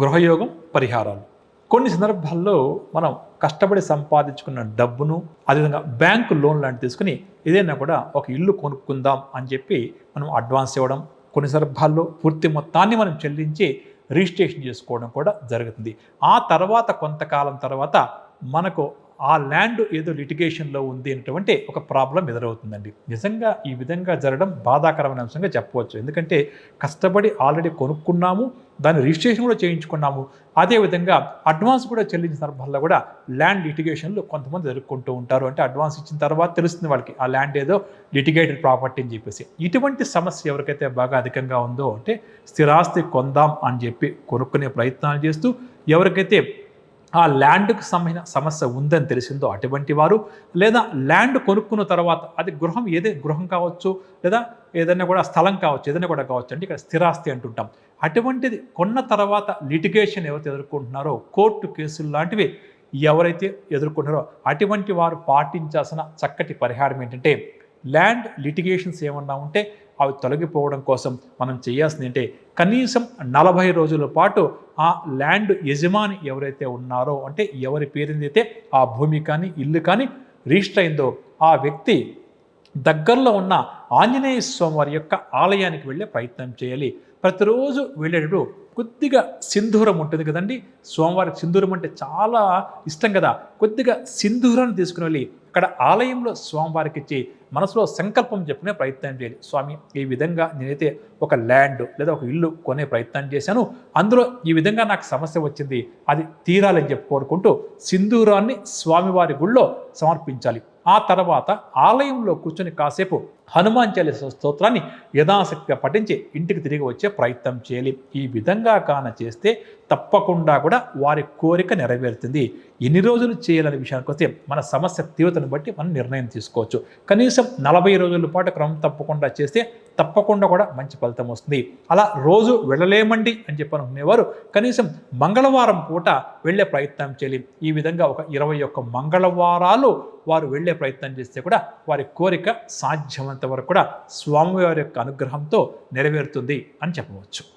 గృహయోగం పరిహారాలు. కొన్ని సందర్భాల్లో మనం కష్టపడి సంపాదించుకున్న డబ్బును అదేవిధంగా బ్యాంకు లోన్ లాంటి తీసుకుని ఏదైనా కూడా ఒక ఇల్లు కొనుక్కుందాం అని చెప్పి మనం అడ్వాన్స్ ఇవ్వడం కొన్ని సందర్భాల్లో పూర్తి మొత్తాన్ని మనం చెల్లించి రిజిస్ట్రేషన్ చేసుకోవడం కూడా జరుగుతుంది. ఆ తర్వాత కొంతకాలం తర్వాత మనకు ఆ ల్యాండ్ ఏదో లిటిగేషన్లో ఉంది అనేటువంటి ఒక ప్రాబ్లం ఎదురవుతుందండి. నిజంగా ఈ విధంగా జరగడం బాధాకరమైన అంశంగా చెప్పవచ్చు. ఎందుకంటే కష్టపడి ఆల్రెడీ కొనుక్కున్నాము దాని రిజిస్ట్రేషన్ కూడా చేయించుకున్నాము. అదేవిధంగా అడ్వాన్స్ కూడా చెల్లించిన సందర్భాల్లో కూడా ల్యాండ్ లిటిగేషన్లు కొంతమంది ఎదుర్కొంటూ ఉంటారు. అంటే అడ్వాన్స్ ఇచ్చిన తర్వాత తెలుస్తుంది వాళ్ళకి ఆ ల్యాండ్ ఏదో లిటిగేటెడ్ ప్రాపర్టీ అని చెప్పేసి. ఇటువంటి సమస్య ఎవరికైతే బాగా అధికంగా ఉందో అంటే స్థిరాస్తి కొందాం అని చెప్పి కొనుక్కునే ప్రయత్నాలు చేస్తూ ఎవరికైతే ఆ ల్యాండ్కు సంబంధించిన సమస్య ఉందని తెలిసిందో అటువంటి వారు లేదా ల్యాండ్ కొనుక్కున్న తర్వాత అది గృహం ఏదే గృహం కావచ్చు లేదా ఏదైనా కూడా స్థలం కావచ్చు ఏదైనా కూడా కావచ్చు అంటే ఇక్కడ స్థిరాస్తి అంటుంటాం. అటువంటిది కొన్న తర్వాత లిటిగేషన్ ఎవరైతే ఎదుర్కొంటున్నారో కోర్టు కేసులు లాంటివి ఎవరైతే ఎదుర్కొంటున్నారో అటువంటి వారు పాటించాల్సిన చక్కటి పరిహారం ఏంటంటే ల్యాండ్ లిటిగేషన్స్ ఏమన్నా ఉంటే అవి తొలగిపోవడం కోసం మనం చేయాల్సింది అంటే కనీసం నలభై రోజుల పాటు ఆ ల్యాండ్ యజమాని ఎవరైతే ఉన్నారో అంటే ఎవరి పేరుందైతే ఆ భూమి కానీ ఇల్లు కానీ రిజిస్టర్ అయిందో ఆ వ్యక్తి దగ్గరలో ఉన్న ఆంజనేయ స్వామివారి యొక్క ఆలయానికి వెళ్ళే ప్రయత్నం చేయాలి. ప్రతిరోజు వెళ్ళేటప్పుడు కొద్దిగా సింధూరం ఉంటుంది కదండి. సోమవారికి సింధూరం అంటే చాలా ఇష్టం కదా. కొద్దిగా సింధూరాన్ని తీసుకుని వెళ్ళి అక్కడ ఆలయంలో స్వామివారికి ఇచ్చి మనసులో సంకల్పం చెప్పుకునే ప్రయత్నం చేయాలి స్వామి ఈ విధంగా నేనైతే ఒక ల్యాండ్ లేదా ఒక ఇల్లు కొనే ప్రయత్నం చేశాను. అందులో ఈ విధంగా నాకు సమస్య వచ్చింది. అది తీరాలని చెప్పి కోరుకుంటూ సింధూరాన్ని స్వామివారి గుళ్ళో సమర్పించాలి. ఆ తర్వాత ఆలయంలో కూర్చొని కాసేపు హనుమాన్ చాలీస స్తోత్రాన్ని యథాశక్తిగా పఠించి ఇంటికి తిరిగి వచ్చే ప్రయత్నం చేయాలి. ఈ విధంగా కాన చేస్తే తప్పకుండా కూడా వారి కోరిక నెరవేరుతుంది. ఎన్ని రోజులు చేయాలనే విషయానికి వస్తే మన సమస్య తీవ్రతను బట్టి మనం నిర్ణయం తీసుకోవచ్చు. కనీసం నలభై రోజుల పాటు క్రమం తప్పకుండా చేస్తే తప్పకుండా కూడా మంచి ఫలితం వస్తుంది. అలా రోజు వెళ్ళలేమండి అని చెప్పి అనుకునేవారు కనీసం మంగళవారం పూట వెళ్ళే ప్రయత్నం చేయాలి. ఈ విధంగా ఒక ఇరవై ఒక్క మంగళవారాలు వారు వెళ్ళే ప్రయత్నం చేస్తే కూడా వారి కోరిక సాధ్యమైనంత వరకు కూడా స్వామివారి యొక్క అనుగ్రహంతో నెరవేరుతుంది అని చెప్పవచ్చు.